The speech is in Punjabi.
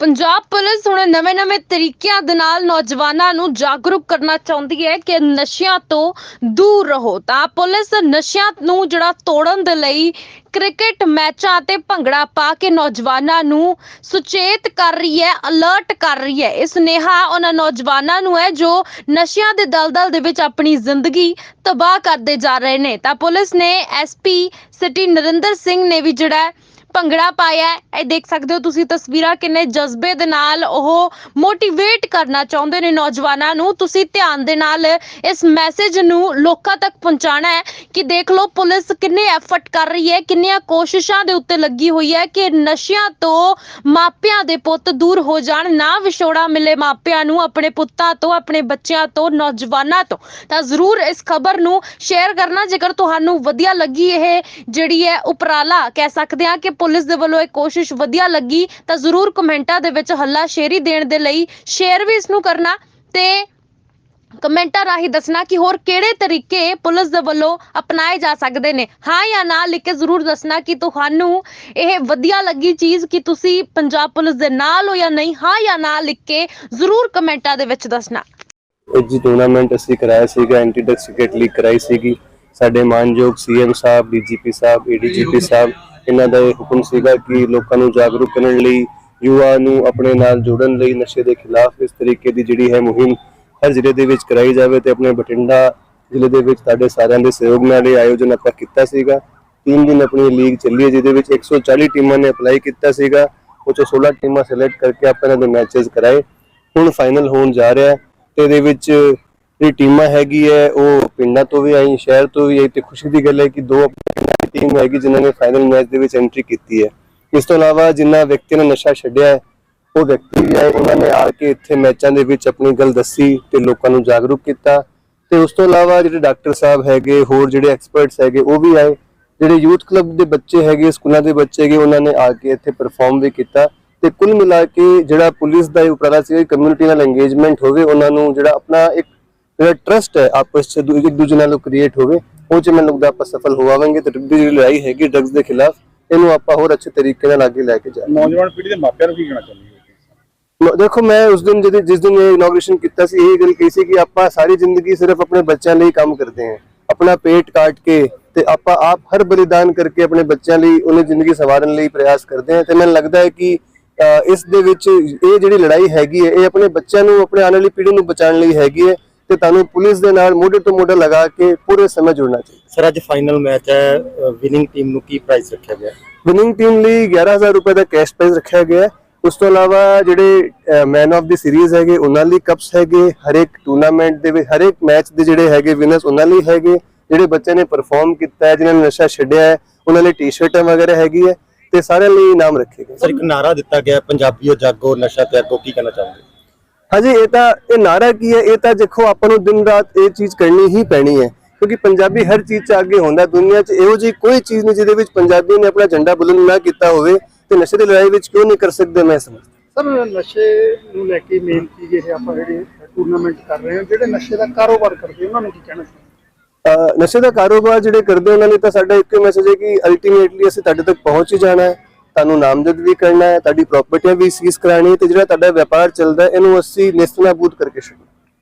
ਪੰਜਾਬ ਪੁਲਿਸ ਹੁਣ ਨਵੇਂ-ਨਵੇਂ ਤਰੀਕਿਆਂ ਦੇ ਨਾਲ ਨੌਜਵਾਨਾਂ ਨੂੰ ਜਾਗਰੂਕ ਕਰਨਾ ਚਾਹੁੰਦੀ ਹੈ ਕਿ ਨਸ਼ਿਆਂ ਤੋਂ ਦੂਰ ਰਹੋ। ਤਾਂ ਪੁਲਿਸ ਨਸ਼ਿਆਂ ਨੂੰ ਜਿਹੜਾ ਤੋੜਨ ਦੇ ਲਈ ਕ੍ਰਿਕਟ ਮੈਚਾਂ ਤੇ ਭੰਗੜਾ ਪਾ ਕੇ ਨੌਜਵਾਨਾਂ ਨੂੰ ਸੁਚੇਤ ਕਰ ਰਹੀ ਹੈ, ਅਲਰਟ ਕਰ ਰਹੀ ਹੈ। ਇਸ ਸੁਨੇਹਾ ਉਹਨਾਂ ਨੌਜਵਾਨਾਂ ਨੂੰ ਹੈ ਜੋ ਨਸ਼ਿਆਂ ਦੇ ਦਲਦਲ ਦੇ ਵਿੱਚ ਆਪਣੀ ਜ਼ਿੰਦਗੀ ਤਬਾਹ ਕਰਦੇ ਜਾ ਰਹੇ ਨੇ। ਤਾਂ ਪੁਲਿਸ ਨੇ ਐਸਪੀ ਸਿਟੀ ਨਰਿੰਦਰ ਸਿੰਘ ਨੇ ਵੀ ਜਿਹੜਾ ਭੰਗੜਾ ਪਾਇਆ ਇਹ ਦੇਖ ਸਕਦੇ ਹੋ ਤੁਸੀਂ ਤਸਵੀਰਾਂ ਕਿੰਨੇ ਜਜ਼ਬੇ ਦੇ ਨਾਲ ਉਹ ਮੋਟੀਵੇਟ ਕਰਨਾ ਚਾਹੁੰਦੇ ਨੇ ਨੌਜਵਾਨਾਂ ਨੂੰ। ਤੁਸੀਂ ਧਿਆਨ ਦੇ ਨਾਲ ਇਸ ਮੈਸੇਜ ਨੂੰ ਲੋਕਾਂ ਤੱਕ ਪਹੁੰਚਾਣਾ ਹੈ ਕਿ ਦੇਖ ਲਓ ਪੁਲਿਸ ਕਿੰਨੇ ਐਫਰਟ ਕਰ ਰਹੀ ਹੈ, ਕਿੰਨੀਆਂ ਕੋਸ਼ਿਸ਼ਾਂ ਦੇ ਉੱਤੇ ਲੱਗੀ ਹੋਈ ਹੈ ਕਿ ਨਸ਼ਿਆਂ ਤੋਂ ਮਾਪਿਆਂ ਦੇ ਪੁੱਤ ਦੂਰ ਹੋ ਜਾਣ, ਨਾ ਵਿਛੋੜਾ ਮਿਲੇ ਮਾਪਿਆਂ ਨੂੰ ਆਪਣੇ ਪੁੱਤਾਂ ਤੋਂ, ਆਪਣੇ ਬੱਚਿਆਂ ਤੋਂ, ਨੌਜਵਾਨਾਂ ਤੋਂ। ਤਾਂ ਜ਼ਰੂਰ ਇਸ ਖਬਰ ਨੂੰ ਸ਼ੇਅਰ ਕਰਨਾ ਜੇਕਰ ਤੁਹਾਨੂੰ ਵਧੀਆ ਲੱਗੀ ਇਹ ਜਿਹੜੀ ਹੈ ਉਪਰਾਲਾ। ਕਹਿ ਸਕਦੇ ਹਾਂ ਕਿ ਪੁਲਿਸ ਦੇ ਵੱਲੋਂ ਇਹ ਕੋਸ਼ਿਸ਼ ਵਧੀਆ ਲੱਗੀ, ਤਾਂ ਜ਼ਰੂਰ ਕਮੈਂਟਾਂ ਦੇ ਵਿੱਚ ਹੱਲਾ ਸ਼ੇਰੀ ਦੇਣ ਦੇ ਲਈ ਸ਼ੇਅਰ ਵੀ ਇਸ ਨੂੰ ਕਰਨਾ ਤੇ ਕਮੈਂਟਾਂ ਰਾਹੀਂ ਦੱਸਣਾ ਕਿ ਹੋਰ ਕਿਹੜੇ ਤਰੀਕੇ ਪੁਲਿਸ ਦੇ ਵੱਲੋਂ ਅਪਣਾਏ ਜਾ ਸਕਦੇ ਨੇ। ਹਾਂ ਜਾਂ ਨਾ ਲਿਖ ਕੇ ਜ਼ਰੂਰ ਦੱਸਣਾ ਕਿ ਤੁਹਾਨੂੰ ਇਹ ਵਧੀਆ ਲੱਗੀ ਚੀਜ਼ ਕਿ ਤੁਸੀਂ ਪੰਜਾਬ ਪੁਲਿਸ ਦੇ ਨਾਲ ਹੋ ਜਾਂ ਨਹੀਂ। ਹਾਂ ਜਾਂ ਨਾ ਲਿਖ ਕੇ ਜ਼ਰੂਰ ਕਮੈਂਟਾਂ ਦੇ ਵਿੱਚ ਦੱਸਣਾ। ਜੀ ਟੂਰਨਾਮੈਂਟ ਅਸੀਂ ਕਰਾਇਆ ਸੀਗਾ ਐਂਟੀ ਡਰਗ ਕਰਾਈ ਸੀਗੀ। ਸਾਡੇ ਮਾਨਯੋਗ ਸੀਐਮ ਸਾਹਿਬ ਡੀਜੀਪੀ ਸਾਹਿਬ ਏਡੀਜੀਪੀ ਸਾਹਿਬ ਇਹਨਾਂ ਦਾ ਇਹ ਹੁਕਮ ਸੀਗਾ ਕਿ ਲੋਕਾਂ ਨੂੰ ਜਾਗਰੂਕ ਕਰਨ ਲਈ ਯੁਵਾ ਨੂੰ ਆਪਣੇ ਨਾਲ ਜੋੜਨ ਲਈ ਨਸ਼ੇ ਦੇ ਖਿਲਾਫ ਇਸ ਤਰੀਕੇ ਦੀ ਜਿਹੜੀ ਹੈ ਮੁਹਿੰਮ ਹਰ ਜ਼ਿਲ੍ਹੇ ਦੇ ਵਿੱਚ ਕਰਾਈ ਜਾਵੇ ਤੇ ਆਪਣੇ ਬਠਿੰਡਾ ਜ਼ਿਲ੍ਹੇ ਦੇ ਵਿੱਚ ਸਾਡੇ ਸਾਰਿਆਂ ਦੇ ਸਹਿਯੋਗ ਨਾਲ ਇਹ ਆਯੋਜਨ ਆਪਾਂ ਕੀਤਾ ਸੀਗਾ। ਤਿੰਨ ਦਿਨ ਆਪਣੀ ਲੀਗ ਚੱਲੀ ਹੈ, ਜਿਹਦੇ ਵਿੱਚ 140 ਟੀਮਾਂ ਨੇ ਅਪਲਾਈ ਕੀਤਾ ਸੀਗਾ। ਉਹ 'ਚੋਂ 16 ਟੀਮਾਂ ਸਿਲੈਕਟ ਕਰਕੇ ਆਪਾਂ ਇਹਨਾਂ ਦੇ ਮੈਚਸ ਕਰਾਏ। ਹੁਣ ਫਾਈਨਲ ਹੋਣ ਜਾ ਰਿਹਾ ਹੈ ਤੇ ਇਹਦੇ ਵਿੱਚ ਜਿਹੜੀ ਟੀਮਾਂ ਹੈਗੀ ਹੈ, ਉਹ ਪਿੰਡਾਂ ਤੋਂ ਵੀ ਆਈ ਸ਼ਹਿਰ ਤੋਂ ਵੀ ਆਈ ਤੇ ਖੁਸ਼ੀ ਦੀ ਗੱਲ ਹੈ ਕਿ ਦੋ ਆਪਣੀ ਟੀਮ ਹੈਗੀ ਜਿਨ੍ਹਾਂ ਨੇ ਫਾਈਨਲ ਮੈਚ ਦੇ ਵਿੱਚ ਐਂਟਰੀ ਕੀਤੀ ਹੈ। ਇਸ ਤੋਂ ਇਲਾਵਾ ਜਿਨ੍ਹਾਂ ਵਿਅਕਤੀਆਂ ਨੇ ਨਸ਼ਾ ਛੱਡਿਆ ਹੈ, ਉਹ ਵਿਅਕਤੀ ਵੀ ਆਏ ਉਹਨਾਂ ਨੇ ਆ ਕੇ ਇੱਥੇ ਮੈਚਾਂ ਦੇ ਵਿੱਚ ਆਪਣੀ ਗੱਲ ਦੱਸੀ ਤੇ ਲੋਕਾਂ ਨੂੰ ਜਾਗਰੂਕ ਕੀਤਾ। ਤੇ ਉਸ ਤੋਂ ਇਲਾਵਾ ਜਿਹੜੇ ਡਾਕਟਰ ਸਾਹਿਬ ਹੈਗੇ, ਹੋਰ ਜਿਹੜੇ ਐਕਸਪਰਟਸ ਹੈਗੇ, ਉਹ ਵੀ ਆਏ। ਜਿਹੜੇ ਯੂਥ ਕਲੱਬ ਦੇ ਬੱਚੇ ਹੈਗੇ, ਸਕੂਲਾਂ ਦੇ ਬੱਚੇ ਹੈਗੇ, ਉਹਨਾਂ ਨੇ ਆ ਕੇ ਇੱਥੇ ਪਰਫਾਰਮ ਵੀ ਕੀਤਾ। ਤੇ ਕੁੱਲ ਮਿਲਾ ਕੇ ਜਿਹੜਾ ਪੁਲਿਸ ਦਾ ਇਹ ਉਪਰਾਲਾ ਸੀ ਕਮਿਊਨਿਟੀ ਨਾਲ ਐਂਗੇਜ਼ਮੈਂਟ ਹੋਵੇ, ਉਹਨਾਂ ਨੂੰ ਜਿਹੜਾ ਆਪਣਾ ਇੱਕ ਜਿਹੜਾ ਟਰਸਟ ਹੈ ਆਪਸ ਚ ਦੂ- ਇੱਕ ਦੂਜੇ ਨਾਲ ਕ੍ਰੀਏਟ ਹੋਵੇ ਉਹ ਚ ਮੈਨੂੰ ਲੱਗਦਾ ਆਪਾਂ ਸਫਲ ਹੋਵਾਂਗੇ ਤੇ ਜਿਹੜੀ ਲੜਾਈ ਹੈਗੀ ਡਰਗਸ ਦੇ ਖਿਲਾਫ ਇਹਨੂੰ ਆਪਾਂ ਹੋਰ ਅੱਛੇ ਤਰੀਕੇ ਨਾਲ ਅੱਗੇ ਲੈ ਕੇ ਜਾਵਾਂਗੇ। ਨੌਜਵਾਨ ਪੀੜ੍ਹੀ ਦੇ ਮਾਪਿਆਂ ਨੂੰ ਕੀ ਕਹਿਣਾ ਚਾਹੁੰਦੇ ਦੇਖੋ ਮੈਂ ਉਸ ਦਿਨ ਜਦੋਂ ਜਿਸ ਦਿਨ ਇਹ ਇਨੋਗ੍ਰੇਸ਼ਨ ਕੀਤਾ ਸੀ ਇਹ ਗੱਲ ਕਹੀ ਸੀ ਕਿ ਆਪਾਂ ਸਾਰੀ ਜ਼ਿੰਦਗੀ ਸਿਰਫ ਆਪਣੇ ਬੱਚਿਆਂ ਲਈ ਕੰਮ ਕਰਦੇ ਹਾਂ। ਆਪਣਾ ਪੇਟ ਕਾਟ ਕੇ ਤੇ ਆਪਾਂ ਆਪ ਹਰ ਬਲੀਦਾਨ ਕਰਕੇ ਆਪਣੇ ਬੱਚਿਆਂ ਲਈ ਉਹਨੇ ਜ਼ਿੰਦਗੀ ਸਵਾਰਨ ਲਈ ਪ੍ਰਯਾਸ ਕਰਦੇ ਹਾਂ ਤੇ ਮੈਨੂੰ ਲੱਗਦਾ ਹੈ ਕਿ ਇਸ ਦੇ ਵਿੱਚ ਇਹ ਜਿਹੜੀ ਲੜਾਈ ਹੈਗੀ ਹੈ ਇਹ ਆਪਣੇ ਬੱਚਿਆਂ ਨੂੰ ਆਪਣੇ ਆਉਣ ਵਾਲੀ ਪੀੜ੍ਹੀ ਨੂੰ ਬਚਾਉਣ ਲਈ ਹੈਗੀ ਹੈ। ਤੇ ਤੁਹਾਨੂੰ ਪੁਲਿਸ ਦੇ ਨਾਲ ਮੋਢੇ ਤੋਂ ਮੋਢਾ ਲਗਾ ਕੇ ਪੂਰੇ ਸਮੇਂ ਜੁੜਨਾ ਚਾਹੀਦਾ। ਸਰ ਅੱਜ ਫਾਈਨਲ ਮੈਚ ਹੈ ਵਿਨਿੰਗ ਟੀਮ ਨੂੰ ਕੀ ਪ੍ਰਾਈਜ਼ ਰੱਖਿਆ ਗਿਆ? ਵਿਨਿੰਗ ਟੀਮ ਲਈ 11000 ਰੁਪਏ ਦਾ ਕੈਸ਼ ਪ੍ਰਾਈਜ਼ ਰੱਖਿਆ ਗਿਆ ਹੈ। ਉਸ ਤੋਂ ਇਲਾਵਾ ਜਿਹੜੇ ਮੈਨ ਆਫ ਦੀ ਸੀਰੀਜ਼ ਹੈਗੇ ਉਹਨਾਂ ਲਈ ਕੱਪਸ ਹੈਗੇ ਹਰੇਕ ਟੂਰਨਾਮੈਂਟ ਦੇ ਵਿੱਚ ਹਰੇਕ ਮੈਚ ਦੇ ਜਿਹੜੇ ਹੈਗੇ ਵਿਨਰਸ ਉਹਨਾਂ ਲਈ ਹੈਗੇ। ਜਿਹੜੇ ਬੱਚੇ ਨੇ ਪਰਫਾਰਮ ਕੀਤਾ ਹੈ ਜਿਨ੍ਹਾਂ ਨੇ ਨਸ਼ਾ ਛੱਡਿਆ ਹੈ ਉਹਨਾਂ ਲਈ ਟੀ-ਸ਼ਰਟਾਂ ਵਗੈਰਾ ਹੈਗੀ ਹੈ ਤੇ ਸਾਰਿਆਂ ਲਈ ਇਨਾਮ ਰੱਖੇ ਗਏ। ਸਰ ਇੱਕ ਨਾਰਾ ਦਿੱਤਾ ਗਿਆ ਪੰਜਾਬੀਓ ਜਾਗੋ ਨਸ਼ਾ ਤਿਆਗੋ ਕੀ ਕਹਿਣਾ ਚਾਹੁੰਦੇ ਹਾਂਜੀ ਇਹ ਤਾਂ ਇਹ ਨਾਰਾ ਕੀ ਹੈ? ਇਹ ਤਾਂ ਦੇਖੋ ਆਪਾਂ ਨੂੰ ਦਿਨ ਰਾਤ ਇਹ ਚੀਜ਼ ਕਰਨੀ ਹੀ ਪੈਣੀ ਹੈ। ਕਿਉਂਕਿ ਪੰਜਾਬੀ ਹਰ ਚੀਜ਼ 'ਚ ਅੱਗੇ ਹੁੰਦਾ ਦੁਨੀਆ 'ਚ ਇਹੋ ਜਿਹੀ ਕੋਈ ਚੀਜ਼ ਨਹੀਂ ਜਿਹਦੇ ਵਿੱਚ ਪੰਜਾਬੀ ਨੇ ਆਪਣਾ ਝੰਡਾ ਬੁਲੰਦ ਨਾ ਕੀਤਾ ਹੋਵੇ ਤੇ ਨਸ਼ੇ ਦੀ ਲੜਾਈ ਵਿੱਚ ਕਿਉਂ ਨਹੀਂ ਕਰ ਸਕਦੇ ਮੈਂ ਸਮਝਦਾ। ਸਰ ਨਸ਼ੇ ਨੂੰ ਲੈ ਕੇ ਮੇਨ ਚੀਜ਼ ਇਹ ਆਪਾਂ ਜਿਹੜੇ ਟੂਰਨਾਮੈਂਟ ਕਰ ਰਹੇ ਹਾਂ ਜਿਹੜੇ ਨਸ਼ੇ ਦਾ ਕਾਰੋਬਾਰ ਕਰਦੇ ਉਹਨਾਂ ਨੂੰ ਕੀ ਕਹਿਣਾ ਚਾਹੁੰਦੇ ਨਸ਼ੇ ਦਾ ਕਾਰੋਬਾਰ ਜਿਹੜੇ ਕਰਦੇ ਉਹਨਾਂ ਲਈ ਤਾਂ ਸਾਡਾ ਇੱਕੋ ਮੈਸੇਜ ਹੈ ਕਿ ਅਲਟੀਮੇਟਲੀ ਅਸੀਂ ਤੁਹਾਡੇ ਤੱਕ ਪਹੁੰਚ ਹੀ ਜਾਣਾ ਹੈ। ਤੁਹਾਨੂੰ ਨਾਮਜ਼ਦ ਵੀ ਕਰਨਾ ਹੈ, ਤੁਹਾਡੀ ਪ੍ਰਾਪਰਟੀਆਂ ਵੀ ਸੀਜ਼ ਕਰਾਣੀ ਹੈ ਤੇ ਜਿਹੜਾ ਤੁਹਾਡਾ ਵਪਾਰ ਚੱਲਦਾ ਇਹਨੂੰ ਅਸੀਂ ਨਿਸਤਨਾਬੂਦ ਕਰਕੇ ਛੱਡਣਾ